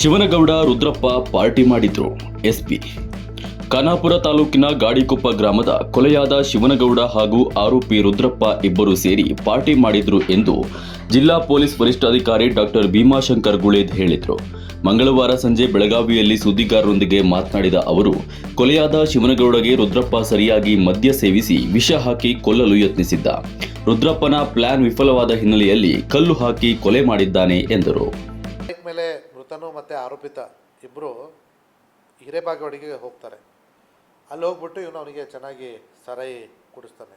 Shivanagouda Rudrappa party ಮಾಡಿದ್ರು SP. Khanapura ತಾಲೂಕಿನ ಗಾಡಿಕೊಪ್ಪ ಗ್ರಾಮದ ಕೊಲೆಯಾದ ಶಿವನಗೌಡ ಹಾಗೂ ಆರೋಪಿ ರುದ್ರಪ್ಪ ಇಬ್ಬರು ಸೇರಿ ಪಾರ್ಟಿ ಮಾಡಿದ್ರು ಎಂದು ಜಿಲ್ಲಾ ಪೊಲೀಸ್ ವರಿಷ್ಠಾಧಿಕಾರಿ ಡಾಕ್ಟರ್ ಭೀಮಾಶಂಕರ್ ಗುಳೇದ್ ಹೇಳಿದರು. ಮಂಗಳವಾರ ಸಂಜೆ ಬೆಳಗಾವಿಯಲ್ಲಿ ಸುದ್ದಿಗಾರರೊಂದಿಗೆ ಮಾತನಾಡಿದ ಅವರು, ಕೊಲೆಯಾದ ಶಿವನಗೌಡಗೆ ರುದ್ರಪ್ಪ ಸರಿಯಾಗಿ ಮದ್ಯ ಸೇವಿಸಿ ವಿಷ ಹಾಕಿ ಕೊಲ್ಲಲು ಯತ್ನಿಸಿದ್ದ. ರುದ್ರಪ್ಪನ ಪ್ಲಾನ್ ವಿಫಲವಾದ ಹಿನ್ನೆಲೆಯಲ್ಲಿ ಕಲ್ಲು ಹಾಕಿ ಕೊಲೆ ಮಾಡಿದ್ದಾನೆ ಎಂದರು. ಮೃತನು ಮತ್ತು ಆರೋಪಿತ ಇಬ್ಬರು ಹಿರೇಬಾಗೇವಾಡಿಗೆ ಹೋಗ್ತಾರೆ. ಅಲ್ಲಿ ಹೋಗ್ಬಿಟ್ಟು ಇವನು ಅವನಿಗೆ ಚೆನ್ನಾಗಿ ಸರಾಯಿ ಕುಡಿಸ್ತಾನೆ.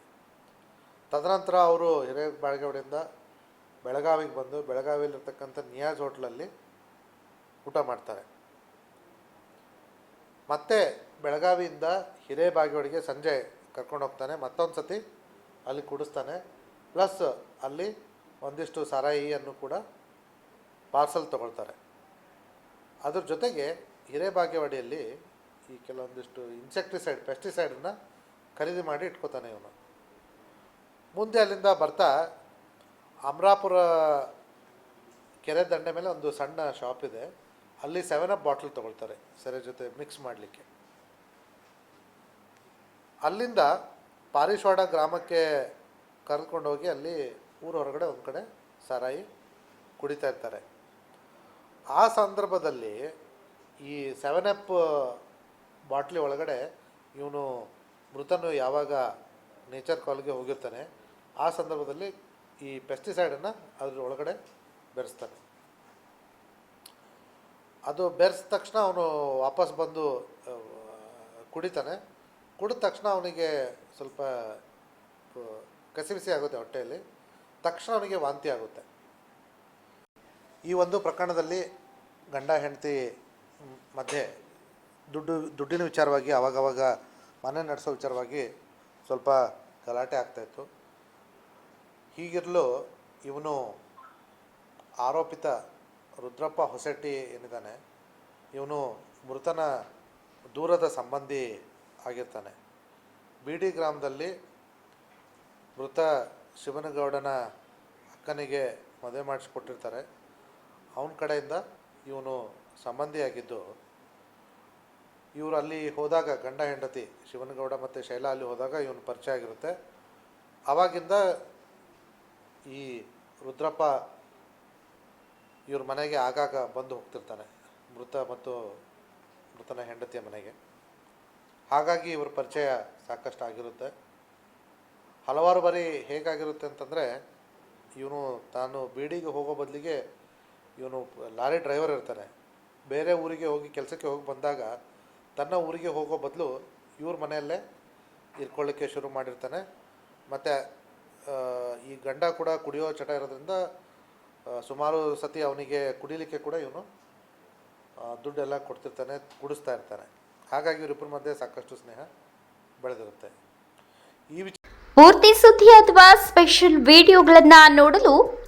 ತದನಂತರ ಅವರು ಹಿರೇಬಾಗೇವಾಡಿಯಿಂದ ಬೆಳಗಾವಿಗೆ ಬಂದು ಬೆಳಗಾವಿಯಲ್ಲಿರ್ತಕ್ಕಂಥ ನಿಯಾಜ್ ಹೋಟ್ಲಲ್ಲಿ ಊಟ ಮಾಡ್ತಾರೆ. ಮತ್ತೆ ಬೆಳಗಾವಿಯಿಂದ ಹಿರೇಬಾಗೇವಾಡಿಗೆ ಸಂಜೆ ಕರ್ಕೊಂಡು ಹೋಗ್ತಾನೆ. ಮತ್ತೊಂದು ಸತಿ ಅಲ್ಲಿ ಕುಡಿಸ್ತಾನೆ. ಪ್ಲಸ್ ಅಲ್ಲಿ ಒಂದಿಷ್ಟು ಸಾರಾಯಿಯನ್ನು ಕೂಡ ಪಾರ್ಸಲ್ ತಗೊಳ್ತಾರೆ. ಅದ್ರ ಜೊತೆಗೆ ಹಿರೇಭಾಗ್ಯವಾಡಿಯಲ್ಲಿ ಈ ಕೆಲವೊಂದಿಷ್ಟು ಇನ್ಸೆಕ್ಟಿಸೈಡ್ ಪೆಸ್ಟಿಸೈಡನ್ನ ಖರೀದಿ ಮಾಡಿ ಇಟ್ಕೋತಾನೆ ಇವನು. ಮುಂದೆ ಅಲ್ಲಿಂದ ಬರ್ತಾ ಅಮರಾಪುರ ಕೆರೆ ದಂಡೆ ಮೇಲೆ ಒಂದು ಸಣ್ಣ ಶಾಪ್ ಇದೆ. ಅಲ್ಲಿ ಸೆವೆನ್ ಅಪ್ ಬಾಟ್ಲ್ ತೊಗೊಳ್ತಾರೆ ಸೆರೆ ಜೊತೆ ಮಿಕ್ಸ್ ಮಾಡಲಿಕ್ಕೆ. ಅಲ್ಲಿಂದ ಪಾರಿಶ್ವಾಡ ಗ್ರಾಮಕ್ಕೆ ಕರೆದುಕೊಂಡು ಹೋಗಿ ಅಲ್ಲಿ ಊರ ಹೊರಗಡೆ ಒಂದು ಕಡೆ ಸಾರಾಯಿ ಕುಡಿತಾ ಇರ್ತಾರೆ. ಆ ಸಂದರ್ಭದಲ್ಲಿ ಈ ಸೆವೆನ್ ಅಪ್ ಬಾಟ್ಲಿ ಒಳಗಡೆ ಇವನು ಮೃತನು ಯಾವಾಗ ನೇಚರ್ ಕಾಲ್ಗೆ ಹೋಗಿರ್ತಾನೆ, ಆ ಸಂದರ್ಭದಲ್ಲಿ ಈ ಪೆಸ್ಟಿಸೈಡನ್ನು ಅದ್ರ ಒಳಗಡೆ ಬೆರೆಸ್ತಾನೆ. ಅದು ಬೆರೆಸಿದ ತಕ್ಷಣ ಅವನು ವಾಪಸ್ ಬಂದು ಕುಡಿತಾನೆ. ಕುಡಿದ ತಕ್ಷಣ ಅವನಿಗೆ ಸ್ವಲ್ಪ ಕಸಿಬಿಸಿ ಆಗುತ್ತೆ ಹೊಟ್ಟೆಯಲ್ಲಿ. ತಕ್ಷಣ ಅವನಿಗೆ ವಾಂತಿ ಆಗುತ್ತೆ. ಈ ಒಂದು ಪ್ರಕರಣದಲ್ಲಿ ಗಂಡ, ಹೆಂಡತಿ ಮಧ್ಯೆ ದುಡ್ಡು, ದುಡ್ಡಿನ ವಿಚಾರವಾಗಿ ಆವಾಗವಾಗ ಮನೆ ನಡೆಸೋ ವಿಚಾರವಾಗಿ ಸ್ವಲ್ಪ ಗಲಾಟೆ ಆಗ್ತಾಯಿತ್ತು ಹೀಗಿರಲು ಇವನು ಆರೋಪಿತ ರುದ್ರಪ್ಪ ಹೊಸಟ್ಟಿ ಏನಿದ್ದಾನೆ, ಇವನು ಮೃತನ ದೂರದ ಸಂಬಂಧಿ ಆಗಿರ್ತಾನೆ. ಬೀಡಿ ಗ್ರಾಮದಲ್ಲಿ ಮೃತ ಶಿವನಗೌಡನ ಅಕ್ಕನಿಗೆ ಮದುವೆ ಮಾಡಿಸ್ಕೊಟ್ಟಿರ್ತಾರೆ. ಅವನ ಕಡೆಯಿಂದ ಇವನು ಸಂಬಂಧಿಯಾಗಿದ್ದು ಇವರು ಅಲ್ಲಿ ಹೋದಾಗ ಗಂಡ ಹೆಂಡತಿ ಶಿವನಗೌಡ ಮತ್ತು ಶೈಲಾ ಅಲ್ಲಿ ಹೋದಾಗ ಇವನು ಪರಿಚಯ ಆಗಿರುತ್ತೆ. ಆವಾಗಿಂದ ಈ ರುದ್ರಪ್ಪ ಇವ್ರ ಮನೆಗೆ ಆಗಾಗ ಬಂದು ಹೋಗ್ತಿರ್ತಾನೆ, ಮೃತ ಮತ್ತು ಮೃತನ ಹೆಂಡತಿಯ ಮನೆಗೆ. ಹಾಗಾಗಿ ಇವ್ರ ಪರಿಚಯ ಸಾಕಷ್ಟು ಆಗಿರುತ್ತೆ. ಹಲವಾರು ಬಾರಿ ಹೇಗಾಗಿರುತ್ತೆ ಅಂತಂದರೆ, ಇವನು ತಾನು ಬೀಡಿಗೆ ಹೋಗೋ ಬದಲಿಗೆ ಇವನು ಲಾರಿ ಡ್ರೈವರ್ ಇರ್ತಾನೆ. ಬೇರೆ ಊರಿಗೆ ಹೋಗಿ ಕೆಲಸಕ್ಕೆ ಹೋಗಿ ಬಂದಾಗ ತನ್ನ ಊರಿಗೆ ಹೋಗೋ ಬದಲು ಇವ್ರ ಮನೆಯಲ್ಲೇ ಇರ್ಕೊಳ್ಳಿಕ್ಕೆ ಶುರು ಮಾಡಿರ್ತಾನೆ. ಮತ್ತು ಈ ಗಂಡ ಕೂಡ ಕುಡಿಯೋ ಚಟ ಇರೋದ್ರಿಂದ ಸುಮಾರು ಸತಿ ಅವನಿಗೆ ಕುಡಿಲಿಕ್ಕೆ ಕೂಡ ಇವನು ದುಡ್ಡೆಲ್ಲ ಕೊಡ್ತಿರ್ತಾನೆ, ಕುಡಿಸ್ತಾ ಇರ್ತಾನೆ. ಹಾಗಾಗಿ ಇವರಿಬ್ಬರ ಮಧ್ಯೆ ಸಾಕಷ್ಟು ಸ್ನೇಹ ಬೆಳೆದಿರುತ್ತೆ. ಈ ಪೂರ್ತಿ ಸುದ್ದಿ ಅಥವಾ ಸ್ಪೆಷಲ್ ವಿಡಿಯೋಗಳನ್ನು ನೋಡಲು